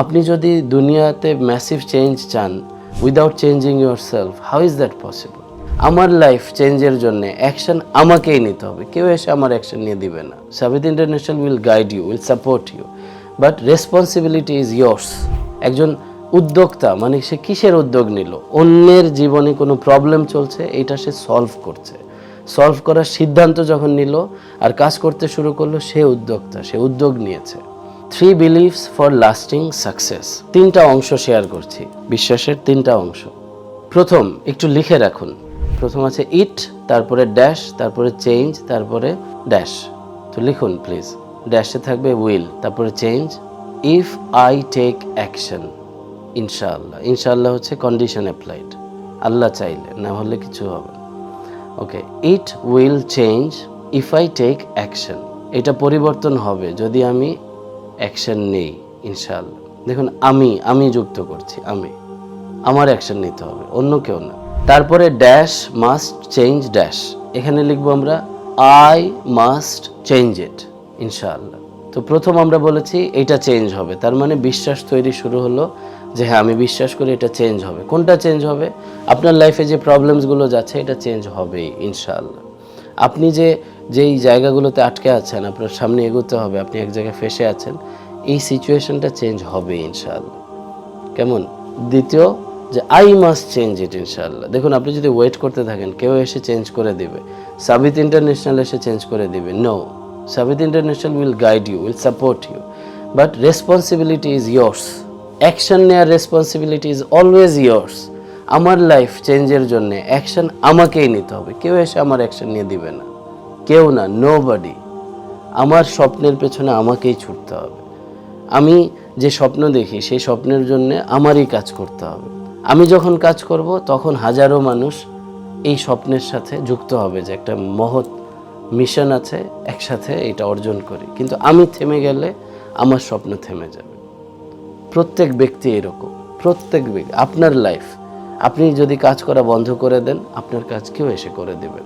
আপনি যদি দুনিয়াতে ম্যাসিভ চেঞ্জ চান without changing yourself how is that possible আমার লাইফ চেঞ্জের জন্য অ্যাকশন আমাকেই নিতে হবে। কেউ এসে আমার অ্যাকশন নিয়ে দিবে না। Sabit international will guide you will support you but responsibility is yours একজন উদ্যোক্তা মানে সে কিসের উদ্যোগ নিল? অন্যের জীবনে কোনো প্রবলেম চলছে, এটা সে সলভ করছে। সলভ করার সিদ্ধান্ত যখন নিল আর কাজ করতে শুরু করল, সে উদ্যোক্তা, সে উদ্যোগ নিয়েছে। Three beliefs for lasting success তিনটা অংশ শেয়ার করছি। বিশ্বাসের তিনটা অংশ। প্রথম, একটু লিখে রাখুন। প্রথম আছে ইট তারপরে ড্যাশ তারপরে চেঞ্জ তারপরে ড্যাশ তো লিখুন প্লিজ ড্যাশে থাকবে উইল তারপরে change if I take action ইনশাআল্লাহ। ইনশাআল্লাহ হচ্ছে কন্ডিশন অ্যাপ্লাইড আল্লাহ চাইলে, না হলে কিছু হবে okay it will change if I take action এটা পরিবর্তন হবে যদি আমি অ্যাকশন নেই, ইনশাআল্লাহ। দেখুন, আমি আমি যুক্ত করছি, আমি। আমার অ্যাকশন নিতে হবে, অন্য কেউ না। তারপরে ড্যাশ মাস্ট চেঞ্জ ড্যাশ এখানে লিখব আমরা আই মাস্ট চেঞ্জ ইট ইনশাআল্লাহ। তো প্রথম আমরা বলেছি, এটা চেঞ্জ হবে। তার মানে বিশ্বাস তৈরি শুরু হলো যে হ্যাঁ আমি বিশ্বাস করি এটা চেঞ্জ হবে। কোনটা চেঞ্জ হবে? আপনার লাইফে যে প্রবলেমসগুলো যাচ্ছে, এটা চেঞ্জ হবেই, ইনশাআল্লাহ। আপনি যে যেই জায়গাগুলোতে আটকে আছেন, আপনার সামনে এগোতে হবে, আপনি এক জায়গায় ফেসে আছেন, এই সিচুয়েশনটা চেঞ্জ হবে ইনশাআল্লাহ। কেমন? দ্বিতীয়, যে আই মাস্ট চেঞ্জ ইট ইনশাআল্লাহ। দেখুন, আপনি যদি ওয়েট করতে থাকেন, কেউ এসে চেঞ্জ করে দিবে। সাবিত ইন্টারন্যাশনাল এসে চেঞ্জ করে দিবে। No Sabit international will guide you will support you but responsibility is yours action নেওয়ার রেসপন্সিবিলিটি ইজ অলওয়েজ ইয়ার্স আমার লাইফ চেঞ্জের জন্য অ্যাকশন আমাকেই নিতে হবে। কেউ এসে আমার অ্যাকশন নিয়ে দিবে না। কেউ না নো বডি আমার স্বপ্নের পেছনে আমাকেই ছুটতে হবে। আমি যে স্বপ্ন দেখি, সেই স্বপ্নের জন্য আমারই কাজ করতে হবে। আমি যখন কাজ করব, তখন হাজারো মানুষ এই স্বপ্নের সাথে যুক্ত হবে যে একটা মহৎ মিশন আছে, একসাথে এটা অর্জন করি। কিন্তু আমি থেমে গেলে আমার স্বপ্ন থেমে যাবে। প্রত্যেক ব্যক্তি এরকম, প্রত্যেক ব্যক্তি, আপনার লাইফ আপনি যদি কাজ করা বন্ধ করে দেন, আপনার কাজ কেউ এসে করে দেবেন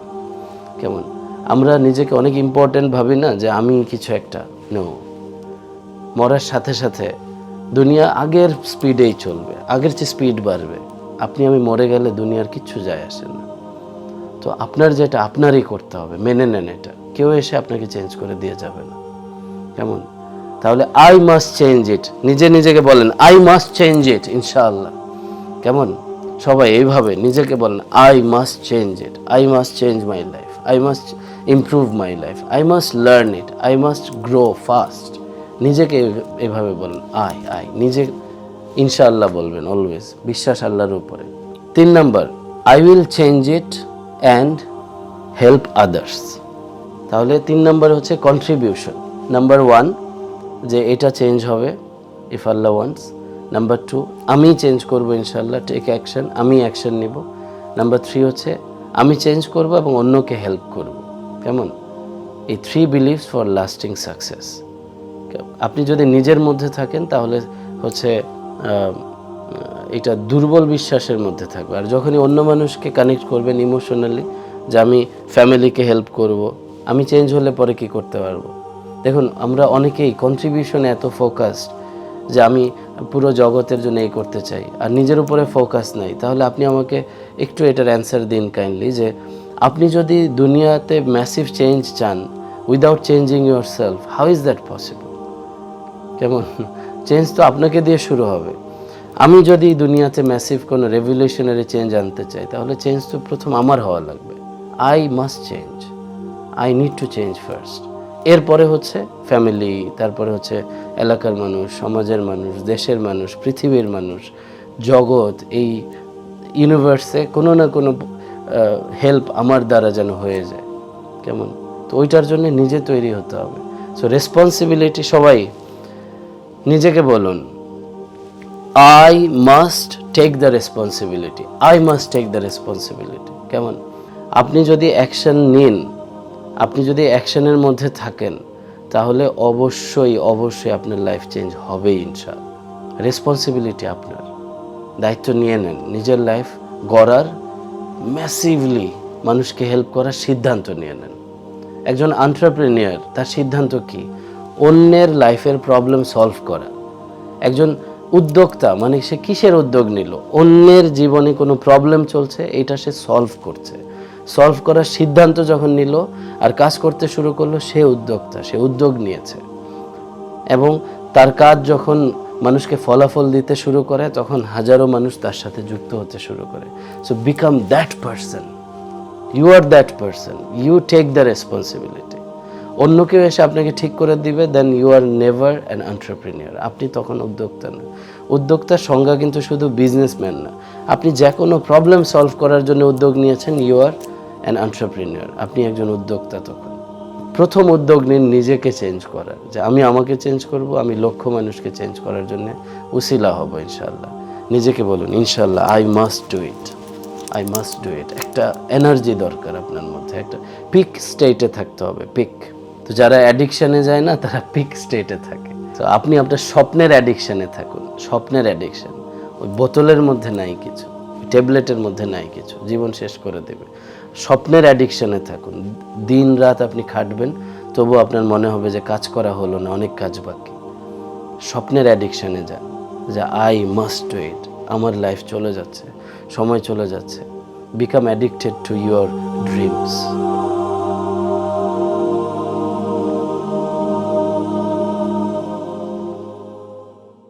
কেমন? আমরা নিজেকে অনেক ইম্পর্ট্যান্ট ভাবি না যে আমি কিছু একটা। নো মরার সাথে সাথে দুনিয়া আগের স্পিডেই চলবে, আগের চেয়ে স্পিড বাড়বে। আপনি আমি মরে গেলে দুনিয়ার কিচ্ছু যায় আসে না। তো আপনার যেটা, আপনারই করতে হবে, মেনে নেন এটা। কেউ এসে আপনাকে চেঞ্জ করে দিয়ে যাবে না। কেমন? তাহলে আই মাস্ট চেঞ্জ ইট নিজে নিজেকে বলেন আই মাস্ট চেঞ্জ ইট ইনশাআল্লাহ। কেমন? সবাই এইভাবে নিজেকে বলেন I must change it I must change my life I must improve my life I must learn it I must grow fast নিজেকে এভাবে বলেন আই আই নিজে ইনশাআল্লাহ বলবেন অলওয়েজ বিশ্বাস আল্লাহর উপরে। তিন নম্বর I will change it and help others তাহলে তিন নম্বর হচ্ছে কন্ট্রিবিউশন নাম্বার ওয়ান যে এটা চেঞ্জ হবে ইফ আল্লাহ ওয়ান্স নাম্বার টু আমি চেঞ্জ করব ইনশাল্লাহ টেক অ্যাকশন আমি অ্যাকশন নিব। নাম্বার থ্রি হচ্ছে আমি চেঞ্জ করব এবং অন্যকে হেল্প করব। কেমন? এই three beliefs for lasting success আপনি যদি নিজের মধ্যে থাকেন, তাহলে হচ্ছে এটা দুর্বল বিশ্বাসের মধ্যে থাকবে। আর যখনই অন্য মানুষকে কানেক্ট করবেন ইমোশনালি যে আমি ফ্যামিলিকে হেল্প করব, আমি চেঞ্জ হলে পরে কি করতে পারব? দেখুন, আমরা অনেকেই কন্ট্রিবিউশনে এত ফোকাসড যে আমি পুরো জগতের জন্য এই করতে চাই। আর নিজের উপরে ফোকাস নাই। তাহলে আপনি আমাকে একটু এটার অ্যান্সার দিন কাইন্ডলি যে, আপনি যদি দুনিয়াতে ম্যাসিভ চেঞ্জ চান without changing yourself how is that possible কেমন? চেঞ্জ তো আপনাকে দিয়ে শুরু হবে। আমি যদি দুনিয়াতে ম্যাসিভ কোনো রেভলিউশনারি চেঞ্জ আনতে চাই, তাহলে চেঞ্জ তো প্রথম আমার হওয়া লাগবে। I must change I need to change first এরপরে হচ্ছে ফ্যামিলি তারপরে হচ্ছে এলাকার মানুষ, সমাজের মানুষ, দেশের মানুষ, পৃথিবীর মানুষ, জগৎ, এই ইউনিভার্সে কোনো না কোনো হেল্প আমার দ্বারা যেন হয়ে যায়। কেমন? তো ওইটার জন্য নিজে তৈরি হতে হবে। সো রেসপন্সিবিলিটি সবাই, নিজেকে বলুন I must take the responsibility I must take the responsibility কেমন? আপনি যদি অ্যাকশন নিন আপনি যদি অ্যাকশনের মধ্যে থাকেন, তাহলে অবশ্যই অবশ্যই আপনার লাইফ চেঞ্জ হবেই ইনশাআল্লাহ। রেসপন্সিবিলিটি আপনার। দায়িত্ব নিয়ে নেন। নিজের লাইফ গড়ার ম্যাসিভলি মানুষকে হেল্প করার সিদ্ধান্ত নিয়ে নেন। একজন আন্টারপ্রেনিয়ার তার সিদ্ধান্ত কি? অন্যের লাইফের প্রবলেম সলভ করা। একজন উদ্যোক্তা মানে সে কিসের উদ্যোগ নিল? অন্যের জীবনে কোনো প্রবলেম চলছে? এটা সে সলভ করছে। সলভ করার সিদ্ধান্ত যখন নিল আর কাজ করতে শুরু করল, সে উদ্যোক্তা, সে উদ্যোগ নিয়েছে। এবং তার কাজ যখন মানুষকে ফলাফল দিতে শুরু করে, তখন হাজারো মানুষ তার সাথে যুক্ত হতে শুরু করে। So become that person you are that person you take the responsibility অন্য কেউ এসে আপনাকে ঠিক করে দিবে then you are never an entrepreneur আপনি তখন উদ্যোক্তা না। উদ্যোক্তার সংজ্ঞা কিন্তু শুধু বিজনেসম্যান না। আপনি যে কোনো প্রবলেম সলভ করার জন্য উদ্যোগ নিয়েছেন ইউ আর অ্যান এন্টারপ্রিনিয়র আপনি একজন উদ্যোক্তা তখন। প্রথম উদ্যোগ নিন নিজেকে চেঞ্জ করার, যে আমি আমাকে চেঞ্জ করব, আমি লক্ষ মানুষকে চেঞ্জ করার জন্য উসিলা হব ইনশাল্লাহ নিজেকে বলুন ইনশাল্লাহ I must do it I must do it একটা এনার্জি দরকার আপনার মধ্যে, একটা পিক স্টেটে থাকতে হবে পিক তো যারা অ্যাডিকশানে যায় না, তারা পিক স্টেটে থাকে। তো আপনি আপনার স্বপ্নের অ্যাডিকশানে থাকুন, স্বপ্নের অ্যাডিকশান ওই বোতলের মধ্যে নাই কিছু। ট্যাবলেটের মধ্যে নাই কিছু, জীবন শেষ করে দেবে। স্বপ্নের অ্যাডিকশানে থাকুন। দিন রাত আপনি খাটবেন তবু আপনার মনে হবে যে কাজ করা হলো না, অনেক কাজ বাকি। স্বপ্নের অ্যাডিকশানে যান, যা আই মাস্ট ডু ইট আমার লাইফ চলে যাচ্ছে, সময় চলে যাচ্ছে। Become addicted to your dreams